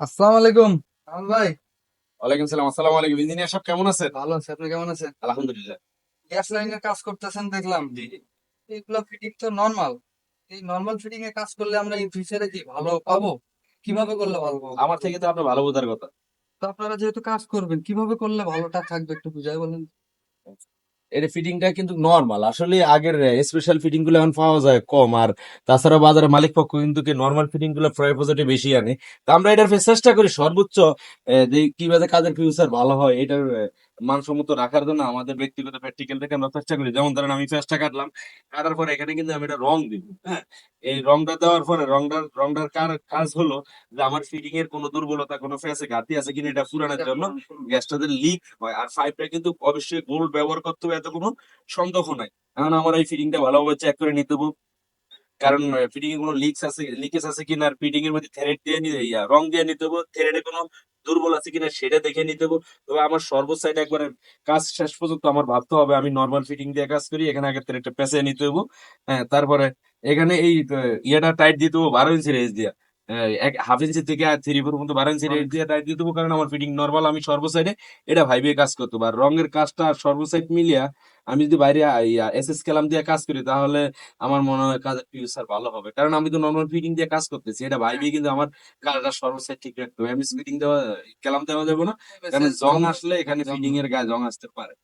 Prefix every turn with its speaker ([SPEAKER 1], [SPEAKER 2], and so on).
[SPEAKER 1] আসসালামু আলাইকুম। কামাল ভাই।
[SPEAKER 2] ওয়ালাইকুম সালাম আসসালামু আলাইকুম। ইঞ্জিনিয়ার সাহেব কেমন আছেন?
[SPEAKER 1] ভালো আছে আপনি কেমন আছেন?
[SPEAKER 2] আলহামদুলিল্লাহ।
[SPEAKER 1] গ্যাস লাইনের কাজ করতেছেন দেখলাম। এইগুলো ফিটিং তো নর্মাল এই নর্মাল ফিটিং এ কাজ করলে আমরা এই ফিচারে কি ভালো পাবো? কীভাবে করলে ভালো পাবো?
[SPEAKER 2] আমার থেকে তো আপনার ভালো বোঝার কথা।
[SPEAKER 1] তো আপনারা যেহেতু কাজ করবেন কীভাবে করলে ভালোটা থাকবে একটু বুঝাই বলেন
[SPEAKER 2] এর ফিটিংটা কিন্তু নর্মাল আসলে আগের স্পেশাল ফিটিংগুলো এখন পাওয়া যায় কম। আর তাছাড়া বাজারে মালিক পক্ষ কিন্তু নর্মাল ফিটিংগুলো প্রায় প্রজেক্টে বেশি আনে। তো আমরা এটার চেষ্টা করি সর্বোচ্চ যে কীভাবে কাজের ফিউচার ভালো হয় এটার মানসম্মত রাখার জন্য আমাদের ব্যক্তিগত প্র্যাকটিক্যাল থেকে আমরা চেষ্টা করি। যেমন ধরেন আমি চেষ্টা কাটলাম, কাটার পরে এখানে কিন্তু আমি এটা রং দিব হ্যাঁ? এই রংটা দেওয়ার পরে রংটার রংটার কার- কাজ হলো যে আমার ফিটিং এর কোনো দুর্বলতা কোনো ফেসে ঘাটতি আছে কিনা এটা পুরানোর জন্য গ্যাসটা যে লিক হয়। আর পাইপটা কিন্তু অবশ্যই গোল্ড ব্যবহার করতে হবে এত কোনো সন্দেহ নাই। এখন আমার এই ফিটিংটা ভালোভাবে চেক করে নিতে হবে। কারণ ফিটিং এ কোনো লিকস আছে লিকেজ আছে কিনা আর ফিটিং এর মধ্যে থ্রেড দিয়ে নিতে রং দিয়ে নিতে হবে। থ্রেডে কোনো দুর্বল আছে কিনা সেটা দেখে নিতে হবে। তবে আমার সর্বসাইড একবারে কাজ শেষ পর্যন্ত আমার ভাবতে হবে। আমি নর্মাল ফিটিং দিয়ে কাজ করি এখানে আগে থ্রেডটা পেঁচে নিতে হবে। হ্যাঁ তারপরে এখানে এই ইয়েটা টাইট দিয়ে হবে বারো ইঞ্চি রেঞ্জ দিয়া। এক হাফ ইঞ্চি থেকে থ্রি ফোর পর্যন্ত বারো ইঞ্চি রেঞ্জ দিয়ে টাইট দিতে হবে কারণ আমার ফিটিং নর্মাল আমি সর্বসাইডে এটা ভাইবে কাজ করতে। পারি আর রঙের কাজটা আর সর্বসাইড মিলিয়া আমি যদি বাইরে এস এস কালাম দিয়ে কাজ করি তাহলে আমার মনে হয় কাজের ফিউচার ভালো হবে। কারণ আমি তো নর্মাল ফিটিং দিয়ে কাজ করতেছি এটা ভাইবে কিন্তু আমার কাজটা সর্বসাইড ঠিক রাখতে হবে। এমএস ফিটিং দেওয়া কালাম দেওয়া যাবে না কারণ জং আসলে এখানে ফিটিং এর গায়ে জং আসতে পারে।